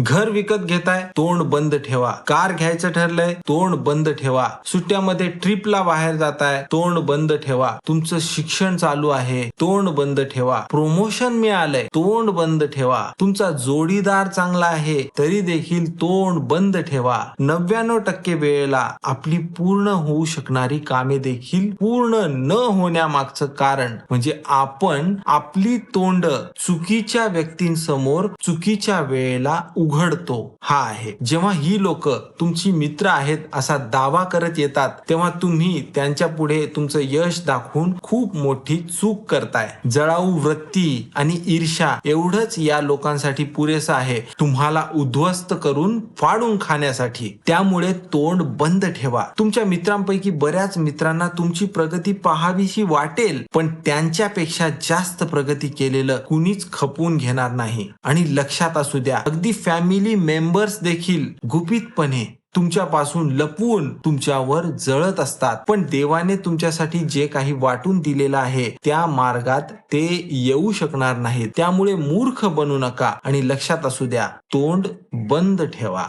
घर विकत घेताय तोंड बंद ठेवा. कार घ्यायचं ठरलंय तोंड बंद ठेवा. सुट्ट्यामध्ये ट्रिपला बाहेर जाताय तोंड बंद ठेवा. तुमचं शिक्षण चालू आहे तोंड बंद ठेवा. प्रमोशन मिळालंय तोंड बंद ठेवा. तुमचा जोडीदार चांगला आहे तरी देखील तोंड बंद ठेवा. नव्याण्णव टक्के वेळेला आपली पूर्ण होऊ शकणारी कामे देखील पूर्ण न होण्यामागचं कारण म्हणजे आपण आपली तोंड चुकीच्या व्यक्तींसमोर चुकीच्या वेळेला उघडतो. हा आहे. जेव्हा ही लोक तुमची मित्र आहेत असा दावा करत येतात तेव्हा तुम्ही त्यांच्या पुढे तुमचं यश दाखवून खूप मोठी चूक करताय. जळाऊ वृत्ती आणि ईर्षा एवढंच या लोकांसाठी पुरेसं आहे. तुम्हाला उद्ध्वस्त करून फाडून खाण्यासाठी. त्यामुळे तोंड बंद ठेवा. तुमच्या मित्रांपैकी बऱ्याच मित्रांना तुमची प्रगती पाहावीशी वाटेल पण त्यांच्यापेक्षा जास्त प्रगती केलेलं कुणीच खपवून घेणार नाही. आणि लक्षात असू द्या अगदी फॅमिली मेंबर्स देखील गुपितपणे तुमच्यापासून लपवून तुमच्यावर जळत असतात. पण देवाने तुमच्यासाठी जे काही वाटून दिलेलं आहे त्या मार्गात ते येऊ शकणार नाही त्यामुळे मूर्ख बनू नका आणि लक्षात असू द्या तोंड बंद ठेवा.